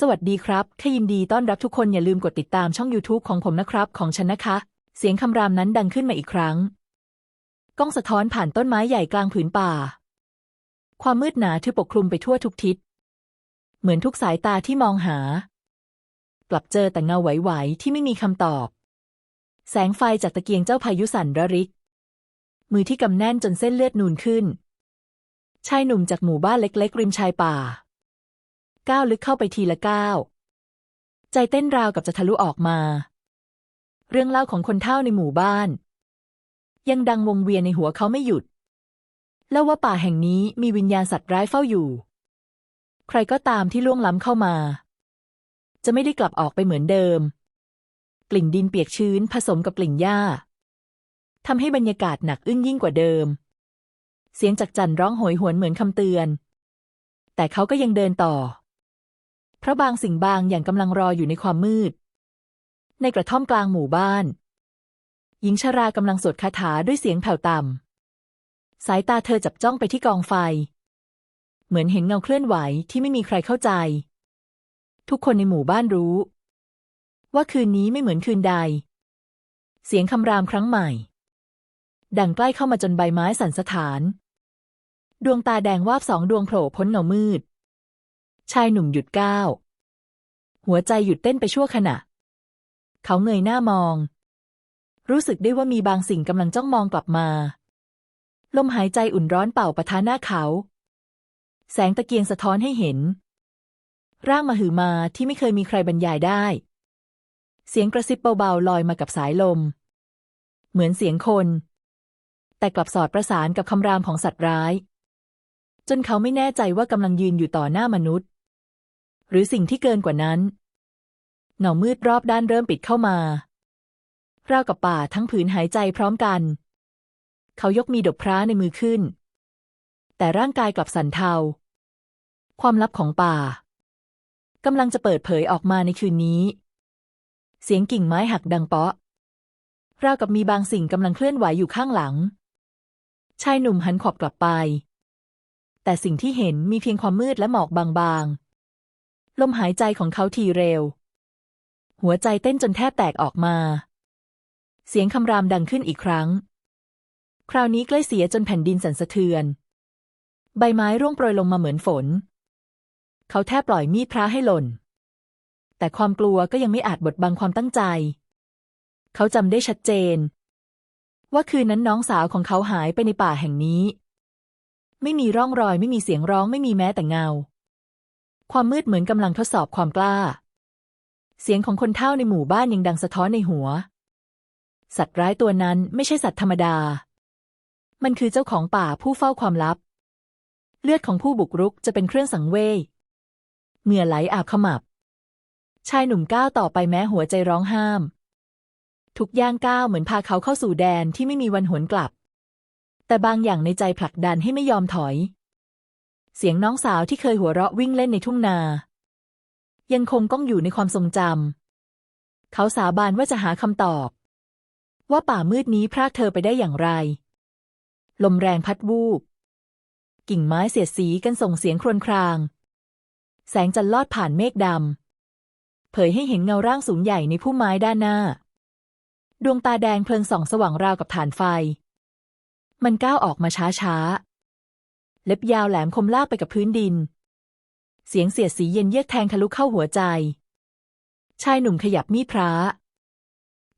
สวัสดีครับข้ายินดีต้อนรับทุกคนอย่าลืมกดติดตามช่อง YouTube ของผมนะครับ ของฉันนะคะ เสียงคำรามนั้นดังขึ้นมาอีกครั้ง กล้องสะท้อนผ่านต้นไม้ใหญ่กลางผืนป่า ความมืดหนาทึบปกคลุมไปทั่วทุกทิศ เหมือนทุกสายตาที่มองหา กลับเจอแต่เงาไหวๆที่ไม่มีคำตอบ แสงไฟจากตะเกียงเจ้าพายุสั่นระริก มือที่กำแน่นจนเส้นเลือดนูนขึ้น ชายหนุ่มจากหมู่บ้านเล็ก ๆ ริมชายป่า ก้าวลึกเข้าไปทีละก้าว ใจเต้นราวกับจะทะลุออกมา เรื่องเล่าของคนเฒ่าในหมู่บ้าน ยังดังวงเวียนในหัวเขาไม่หยุดเล่าว่าป่าแห่งนี้มีวิญญาณสัตว์ร้ายเฝ้าอยู่ ใครก็ตามที่ล่วงล้ำเข้ามา จะไม่ได้กลับออกไปเหมือนเดิม กลิ่นดินเปียกชื้นผสมกับกลิ่นหญ้าทำให้บรรยากาศหนักอึ้งยิ่งกว่าเดิม เสียงจากจันร้องโหยหวนเหมือนคำเตือน แต่เขาก็ยังเดินต่อ เพราะบางสิ่งบางอย่างกำลังรออยู่ในความมืด ในกระท่อมกลางหมู่บ้าน หญิงชรากำลังสวดคาถาด้วยเสียงแผ่วต่ำ สายตาเธอจับจ้องไปที่กองไฟ เหมือนเห็นเงาเคลื่อนไหวที่ไม่มีใครเข้าใจ ทุกคนในหมู่บ้านรู้ ว่าคืนนี้ไม่เหมือนคืนใด เสียงคำรามครั้งใหม่ ดังใกล้เข้ามาจนใบไม้สั่นสะท้าน ดวงตาแดงวาบสองดวงโผล่พ้นเงามืด ชายหนุ่มหยุดก้าว หัวใจหยุดเต้นไปชั่วขณะ เขาเงยหน้ามอง รู้สึกได้ว่ามีบางสิ่งกำลังจ้องมองกลับมา ลมหายใจอุ่นร้อนเป่าปะทะหน้าเขา แสงตะเกียงสะท้อนให้เห็น ร่างมหือมาที่ไม่เคยมีใครบรรยายได้ เสียงกระซิบเบาๆลอยมากับสายลม เหมือนเสียงคน แต่กลับสอดประสานกับคำรามของสัตว์ร้ายจนเขาไม่แน่ใจว่ากำลังยืนอยู่ต่อหน้ามนุษย์ หรือสิ่งที่เกินกว่านั้น เงามืดรอบด้านเริ่มปิดเข้ามาราวกับป่าทั้งผืนหายใจพร้อมกัน เขายกมีดกพระในมือขึ้น แต่ร่างกายกลับสั่นเทา ความลับของป่ากำลังจะเปิดเผยออกมาในคืนนี้ เสียงกิ่งไม้หักดังเปาะราวกับมีบางสิ่งกำลังเคลื่อนไหวอยู่ข้างหลัง ชายหนุ่มหันขอบกลับไป แต่สิ่งที่เห็นมีเพียงความมืดและหมอกบางๆ ลมหายใจของเขาทีเร็ว หัวใจเต้นจนแทบแตกออกมา เสียงคำรามดังขึ้นอีกครั้ง คราวนี้ใกล้เสียจนแผ่นดินสั่นสะเทือน ใบไม้ร่วงโปรยลงมาเหมือนฝน เขาแทบปล่อยมีดพระให้หล่น แต่ความกลัวก็ยังไม่อาจบดบังความตั้งใจ เขาจำได้ชัดเจน ว่าคืนนั้นน้องสาวของเขาหายไปในป่าแห่งนี้ ไม่มีร่องรอยไม่มีเสียงร้องไม่มีแม้แต่เงา ความมืดเหมือนกำลังทดสอบความกล้า เสียงของคนเฒ่าในหมู่บ้านยังดังสะท้อนในหัว สัตว์ร้ายตัวนั้นไม่ใช่สัตว์ธรรมดา มันคือเจ้าของป่าผู้เฝ้าความลับ เลือดของผู้บุกรุกจะเป็นเครื่องสังเวยเหงื่อไหลอาบขมับ ชายหนุ่มก้าวต่อไปแม้หัวใจร้องห้าม ทุกย่างก้าวเหมือนพาเขาเข้าสู่แดนที่ไม่มีวันหวนกลับ แต่บางอย่างในใจผลักดันให้ไม่ยอมถอย เสียงน้องสาวที่เคยหัวเราะวิ่งเล่นในทุ่งนา ยังคงก้องอยู่ในความทรงจำ เขาสาบานว่าจะหาคำตอบ ว่าป่ามืดนี้พรากเธอไปได้อย่างไร ลมแรงพัดวูบ กิ่งไม้เสียดสีกันส่งเสียงครวญคราง แสงจันทร์ลอดผ่านเมฆดำ เผยให้เห็นเงาร่างสูงใหญ่ในพุ่มไม้ด้านหน้า ดวงตาแดงเพลิงส่องสว่างราวกับฐานไฟ มันก้าวออกมาช้าๆ เล็บยาวแหลมคมลากไปกับพื้นดิน เสียงเสียดสีเย็นเยือกแทงทะลุเข้าหัวใจ ชายหนุ่มขยับมีดพระ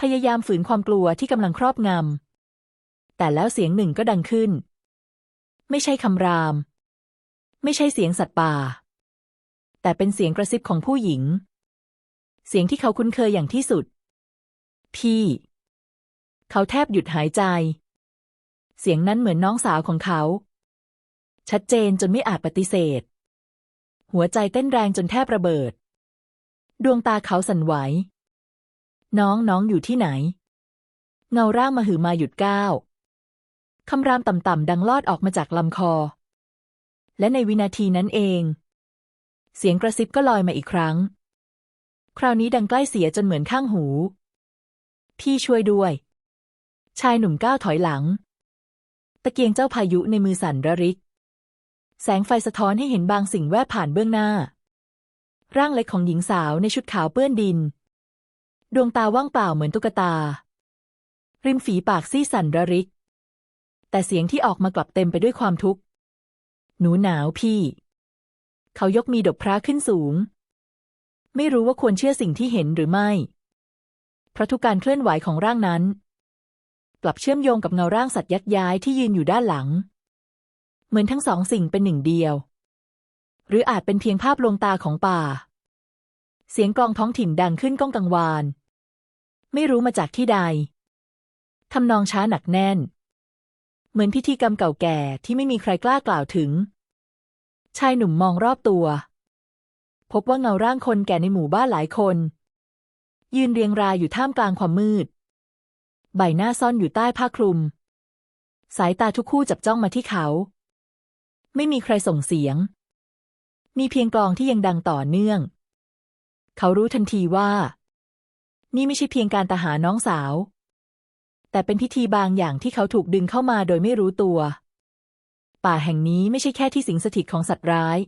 พยายามฝืนความกลัวที่กำลังครอบงำ แต่แล้วเสียงหนึ่งก็ดังขึ้น ไม่ใช่คำราม ไม่ใช่เสียงสัตว์ป่า แต่เป็นเสียงกระซิบของผู้หญิง เสียงที่เขาคุ้นเคยอย่างที่สุด พี่ เขาแทบหยุดหายใจ เสียงนั้นเหมือนน้องสาวของเขา ชัดเจนจนไม่อาจปฏิเสธ หัวใจเต้นแรงจนแทบระเบิด ดวงตาเขาสั่นไหว น้องน้องอยู่ที่ไหน เงาร่างมาหือมาหยุดก้าวคำรามต่ำๆดังลอดออกมาจากลำคอ และในวินาทีนั้นเอง เสียงกระซิบก็ลอยมาอีกครั้ง คราวนี้ดังใกล้เสียจนเหมือนข้างหู พี่ช่วยด้วย ชายหนุ่มก้าวถอยหลัง ตะเกียงเจ้าพายุในมือสั่นระริก แสงไฟสะท้อนให้เห็นบางสิ่งแวบผ่านเบื้องหน้า ร่างเล็กของหญิงสาวในชุดขาวเปื้อนดิน ดวงตาว่างเปล่าเหมือนตุ๊กตา ริมฝีปากซี่สั่นระริก แต่เสียงที่ออกมากลับเต็มไปด้วยความทุกข์ หนูหนาวพี่ เขายกมีดบพระขึ้นสูง ไม่รู้ว่าควรเชื่อสิ่งที่เห็นหรือไม่ เพราะทุกการเคลื่อนไหวของร่างนั้น กลับเชื่อมโยงกับเงาร่างสัตว์ยักษ์ย้ายที่ยืนอยู่ด้านหลัง เหมือนทั้งสองสิ่งเป็นหนึ่งเดียว หรืออาจเป็นเพียงภาพลวงตาของป่า เสียงกลองท้องถิ่นดังขึ้นก้องกังวาน ไม่รู้มาจากที่ใดทำนองช้าหนักแน่น เหมือนพิธีกรรมเก่าแก่ที่ไม่มีใครกล้ากล่าวถึง ชายหนุ่มมองรอบตัว พบว่าเงาร่างคนแก่ในหมู่บ้านหลายคน ยืนเรียงรายอยู่ท่ามกลางความมืด ใบหน้าซ่อนอยู่ใต้ผ้าคลุม สายตาทุกคู่จับจ้องมาที่เขา ไม่มีใครส่งเสียง มีเพียงกลองที่ยังดังต่อเนื่อง เขารู้ทันทีว่า นี่ไม่ใช่เพียงการตาหาน้องสาว แต่เป็นพิธีบางอย่างที่เขาถูกดึงเข้ามาโดยไม่รู้ตัว ป่าแห่งนี้ไม่ใช่แค่ที่สิงสถิตของสัตว์ร้าย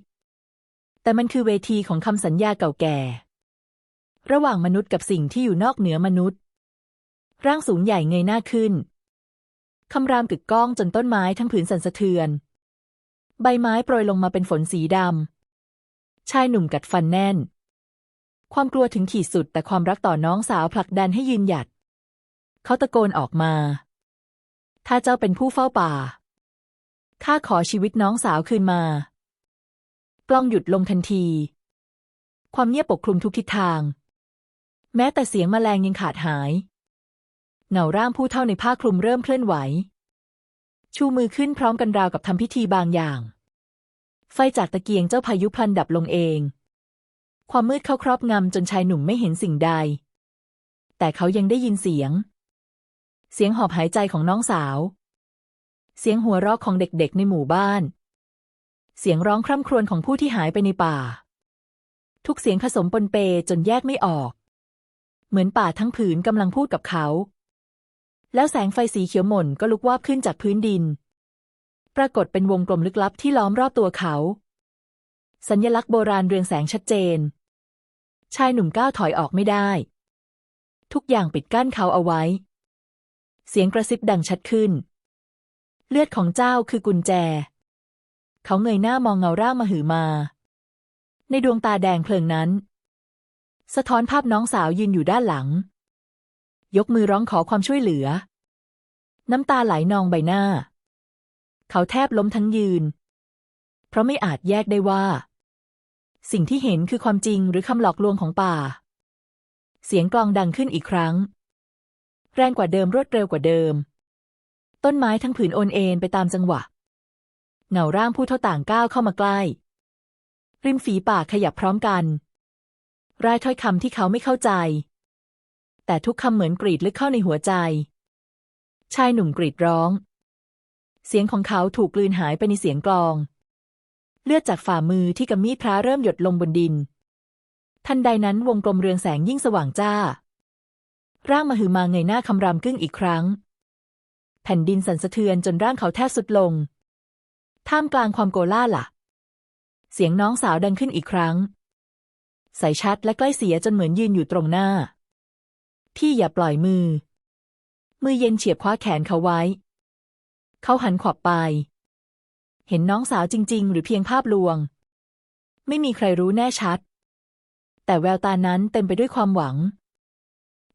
แต่มันคือเวทีของคำสัญญาเก่าแก่ ระหว่างมนุษย์กับสิ่งที่อยู่นอกเหนือมนุษย์ ร่างสูงใหญ่เงยหน้าขึ้นคำรามกึกก้องจนต้นไม้ทั้งผืนสั่นสะเทือน ใบไม้โปรยลงมาเป็นฝนสีดำ ชายหนุ่มกัดฟันแน่น ความกลัวถึงขีดสุดแต่ความรักต่อน้องสาวผลักดันให้ยืนหยัด เขาตะโกนออกมา ถ้าเจ้าเป็นผู้เฝ้าป่า ข้าขอชีวิตน้องสาวคืนมา กล้องหยุดลงทันที ความเงียบปกคลุมทุกทิศทาง แม้แต่เสียงแมลงยังขาดหายเงาร่างผู้เท่าในผ้าคลุมเริ่มเคลื่อนไหว ชูมือขึ้นพร้อมกันราวกับทำพิธีบางอย่าง ไฟจากตะเกียงเจ้าพายุพลันดับลงเอง ความมืดเข้าครอบงำจนชายหนุ่มไม่เห็นสิ่งใด แต่เขายังได้ยินเสียง เสียงหอบหายใจของน้องสาว เสียงหัวเราะของเด็กๆในหมู่บ้าน เสียงร้องคร่ำครวญของผู้ที่หายไปในป่า ทุกเสียงผสมปนเปจนแยกไม่ออก เหมือนป่าทั้งผืนกำลังพูดกับเขา แล้วแสงไฟสีเขียวหม่นก็ลุกวาบขึ้นจากพื้นดิน ปรากฏเป็นวงกลมลึกลับที่ล้อมรอบตัวเขา สัญลักษณ์โบราณเรืองแสงชัดเจน ชายหนุ่มก้าวถอยออกไม่ได้ ทุกอย่างปิดกั้นเขาเอาไว้ เสียงกระซิบดังชัดขึ้น เลือดของเจ้าคือกุญแจ เขาเงยหน้ามองเงาร่างมาหือมา ในดวงตาแดงเพลิงนั้น สะท้อนภาพน้องสาวยืนอยู่ด้านหลัง ยกมือร้องขอความช่วยเหลือ น้ำตาไหลนองใบหน้า เขาแทบล้มทั้งยืน เพราะไม่อาจแยกได้ว่า สิ่งที่เห็นคือความจริงหรือคำหลอกลวงของป่า เสียงกลองดังขึ้นอีกครั้ง แรงกว่าเดิมรวดเร็วกว่าเดิม ต้นไม้ทั้งผืนโอนเอ็นไปตามจังหวะ เงาร่างผู้เท่าต่างก้าวเข้ามาใกล้ ริมฝีปากขยับพร้อมกันรายถ้อยคำที่เขาไม่เข้าใจ แต่ทุกคำเหมือนกรีดลึกเข้าในหัวใจ ชายหนุ่มกรีดร้อง เสียงของเขาถูกกลืนหายไปในเสียงกลอง เลือดจากฝ่ามือที่กำมีดพระเริ่มหยดลงบนดิน ทันใดนั้นวงกลมเรืองแสงยิ่งสว่างจ้า ร่างมหึมาเงยหน้าคำรามกึ้งอีกครั้ง แผ่นดินสั่นสะเทือนจนร่างเขาแทบสุดลง ท่ามกลางความโกล่าหละเสียงน้องสาวดังขึ้นอีกครั้งใสชัดและใกล้เสียจนเหมือนยืนอยู่ตรงหน้า พี่อย่าปล่อยมือ มือเย็นเฉียบคว้าแขนเขาไว้ เขาหันขวับไป เห็นน้องสาวจริง ๆ หรือเพียงภาพลวง ไม่มีใครรู้แน่ชัด แต่แววตานั้นเต็มไปด้วยความหวัง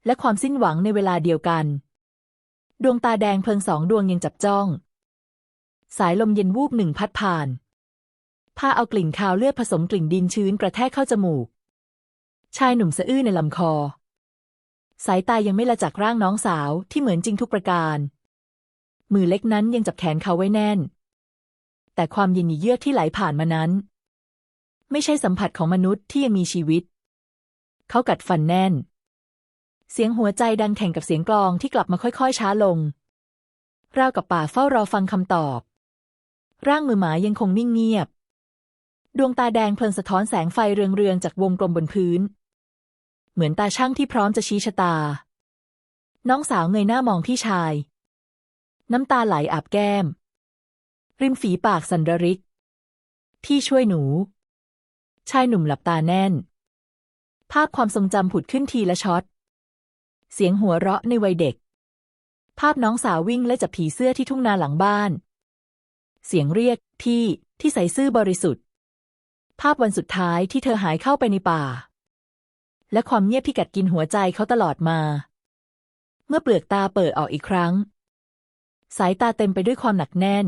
และความสิ้นหวังในเวลาเดียวกัน ดวงตาแดงเพลิงสองดวงยังจับจ้อง สายลมเย็นวูบหนึ่งพัดผ่านพาเอากลิ่นคาวเลือดผสมกลิ่นดินชื้นกระแทกเข้าจมูก ชายหนุ่มสะอื้นในลำคอ สายตายังไม่ละจากร่างน้องสาวที่เหมือนจริงทุกประการ มือเล็กนั้นยังจับแขนเขาไว้แน่น แต่ความเย็นหยีเยือกที่ไหลผ่านมานั้น ไม่ใช่สัมผัสของมนุษย์ที่ยังมีชีวิต เขากัดฟันแน่น เสียงหัวใจดังแข่งกับเสียงกลองที่กลับมาค่อยๆ ช้าลงราวกับป่าเฝ้ารอฟังคำตอบ ร่างมือหมายังคงนิ่งเงียบ ดวงตาแดงเพลิงสะท้อนแสงไฟเรืองๆจากวงกลมบนพื้น เหมือนตาช่างที่พร้อมจะชี้ชะตา น้องสาวเงยหน้ามองพี่ชาย น้ำตาไหลอาบแก้ม ริมฝีปากสันระริก พี่ช่วยหนู ชายหนุ่มหลับตาแน่น ภาพความทรงจำผุดขึ้นทีละช็อต เสียงหัวเราะในวัยเด็ก ภาพน้องสาววิ่งและจับผีเสื้อที่ทุ่งนาหลังบ้าน เสียงเรียกพี่ที่ใส่ซื่อบริสุทธิ์ ภาพวันสุดท้ายที่เธอหายเข้าไปในป่า และความเงียบที่กัดกินหัวใจเขาตลอดมา เมื่อเปลือกตาเปิดออกอีกครั้ง สายตาเต็มไปด้วยความหนักแน่น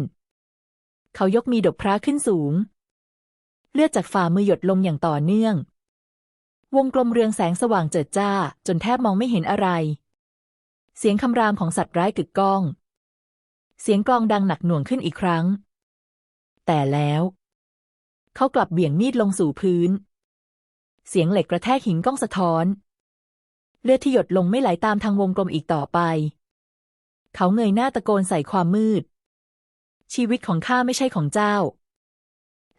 เขายกมีดบพระขึ้นสูง เลือดจากฝ่ามือหยดลงอย่างต่อเนื่อง วงกลมเรืองแสงสว่างเจิดจ้า จนแทบมองไม่เห็นอะไร เสียงคำรามของสัตว์ร้ายกึกก้อง เสียงกลองดังหนักหน่วงขึ้นอีกครั้ง แต่แล้ว เขากลับเบี่ยงมีดลงสู่พื้น เสียงเหล็กกระแทกหินก้องสะท้อน เลือดที่หยดลงไม่ไหลตามทางวงกลมอีกต่อไป เขาเงยหน้าตะโกนใส่ความมืด ชีวิตของข้าไม่ใช่ของเจ้า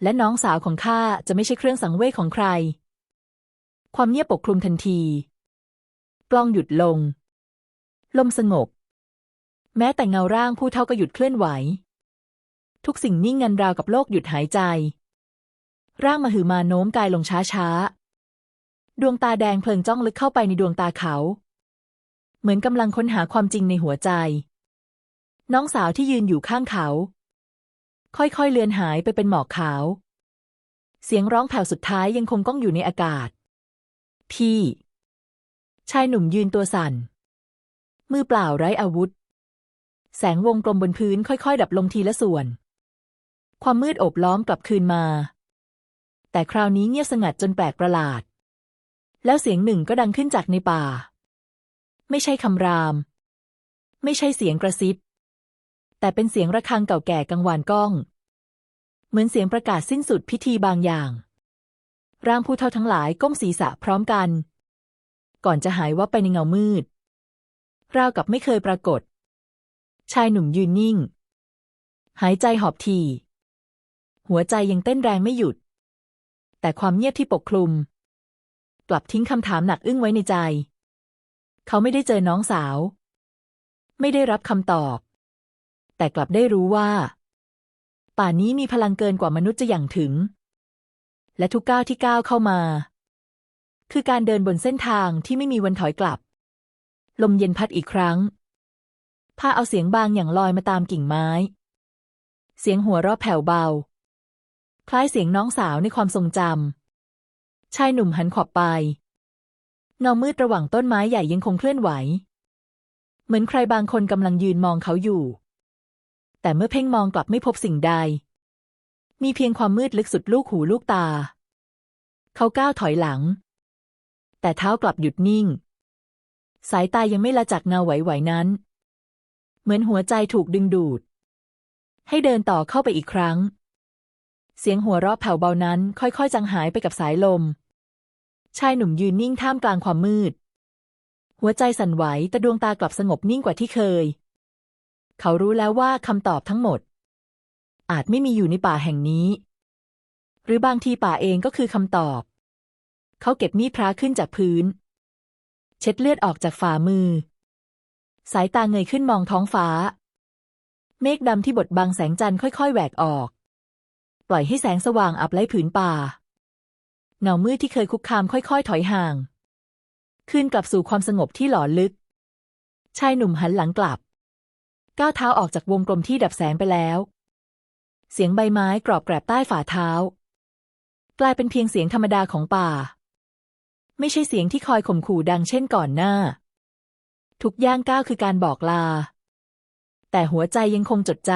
และน้องสาวของข้าจะไม่ใช่เครื่องสังเวยของใคร ความเงียบปกคลุมทันทีกล้องหยุดลง ลมสงบ แม้แต่เงาร่างผู้เท่าก็หยุดเคลื่อนไหว ทุกสิ่งนิ่งงันราวกับโลกหยุดหายใจ ร่างมหึมาโน้มกายลงช้าๆ ดวงตาแดงเพลิงจ้องลึกเข้าไปในดวงตาเขา เหมือนกำลังค้นหาความจริงในหัวใจ น้องสาวที่ยืนอยู่ข้างเขา ค่อยๆเลือนหายไปเป็นหมอกขาว เสียงร้องแผ่วสุดท้ายยังคงก้องอยู่ในอากาศ พี่ ชายหนุ่มยืนตัวสั่น มือเปล่าไร้อาวุธ แสงวงกลมบนพื้นค่อยๆ ดับลงทีละส่วน ความมืดโอบล้อมกลับคืนมา แต่คราวนี้เงียบสงัดจนแปลกประหลาด แล้วเสียงหนึ่งก็ดังขึ้นจากในป่า ไม่ใช่คำราม ไม่ใช่เสียงกระซิบ แต่เป็นเสียงระฆังเก่าแก่กังวานก้อง เหมือนเสียงประกาศสิ้นสุดพิธีบางอย่าง ร่างผู้เท่าทั้งหลายก้มศีรษะพร้อมกัน ก่อนจะหายวับไปในเงามืด ราวกับไม่เคยปรากฏ ชายหนุ่มยืนนิ่ง หายใจหอบที หัวใจยังเต้นแรงไม่หยุด แต่ความเงียบที่ปกคลุม กลับทิ้งคำถามหนักอึ้งไว้ในใจ เขาไม่ได้เจอน้องสาว ไม่ได้รับคำตอบ แต่กลับได้รู้ว่า ป่านี้มีพลังเกินกว่ามนุษย์จะอย่างถึง และทุกก้าวที่ก้าวเข้ามา คือการเดินบนเส้นทางที่ไม่มีวันถอยกลับ ลมเย็นพัดอีกครั้งพาเอาเสียงบางอย่างลอยมาตามกิ่งไม้ เสียงหัวเราะแผ่วเบา คล้ายเสียงน้องสาวในความทรงจำ ชายหนุ่มหันขอบไปเงามืดระหว่างต้นไม้ใหญ่ยังคงเคลื่อนไหว เหมือนใครบางคนกำลังยืนมองเขาอยู่ แต่เมื่อเพ่งมองกลับไม่พบสิ่งใด มีเพียงความมืดลึกสุดลูกหูลูกตา เขาก้าวถอยหลัง แต่เท้ากลับหยุดนิ่ง สายตายังไม่ละจากเงาไหวๆนั้น เหมือนหัวใจถูกดึงดูด ให้เดินต่อเข้าไปอีกครั้ง เสียงหัวเราะแผ่วเบานั้นค่อยๆจางหายไปกับสายลม ชายหนุ่มยืนนิ่งท่ามกลางความมืด หัวใจสั่นไหวแต่ดวงตากลับสงบนิ่งกว่าที่เคย เขารู้แล้วว่าคำตอบทั้งหมด อาจไม่มีอยู่ในป่าแห่งนี้ หรือบางทีป่าเองก็คือคำตอบ เขาเก็บมีดพระขึ้นจากพื้น เช็ดเลือดออกจากฝ่ามือ สายตาเงยขึ้นมองท้องฟ้า เมฆดำที่บดบังแสงจันทร์ค่อยๆแหวกออก ปล่อยให้แสงสว่างอับไล้ผืนป่า เงามืดที่เคยคุกคามค่อยๆ ถอยห่าง คืนกลับสู่ความสงบที่หลอนลึก ชายหนุ่มหันหลังกลับ ก้าวเท้าออกจากวงกลมที่ดับแสงไปแล้ว เสียงใบไม้กรอบแกรบใต้ฝ่าเท้า กลายเป็นเพียงเสียงธรรมดาของป่า ไม่ใช่เสียงที่คอยข่มขู่ดังเช่นก่อนหน้า ทุกย่างก้าวคือการบอกลา แต่หัวใจยังคงจดจ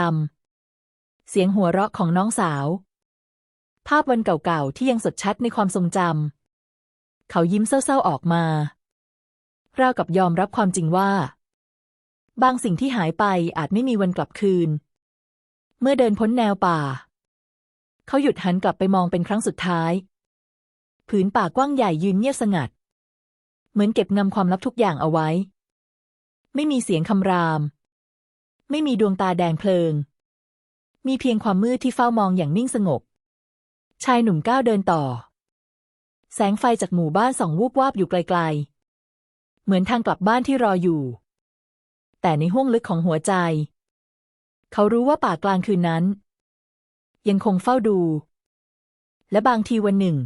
ำเสียงหัวเราะของน้องสาว ภาพวันเก่าๆที่ยังสดชัดในความทรงจำ เขายิ้มเศร้าๆออกมา ราวกับยอมรับความจริงว่า บางสิ่งที่หายไปอาจไม่มีวันกลับคืน เมื่อเดินพ้นแนวป่า เขาหยุดหันกลับไปมองเป็นครั้งสุดท้าย ผืนป่ากว้างใหญ่ยืนเงียบสงัด เหมือนเก็บงำความลับทุกอย่างเอาไว้ ไม่มีเสียงคำราม ไม่มีดวงตาแดงเพลิง มีเพียงความมืดที่เฝ้ามองอย่างนิ่งสงบ ชายหนุ่มก้าวเดินต่อ แสงไฟจากหมู่บ้านส่องวูบวาบอยู่ไกลๆ เหมือนทางกลับบ้านที่รออยู่ แต่ในห้วงลึกของหัวใจ เขารู้ว่าป่ากลางคืนนั้น ยังคงเฝ้าดู และบางทีวันหนึ่ง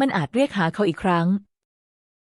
มันอาจเรียกหาเขาอีกครั้ง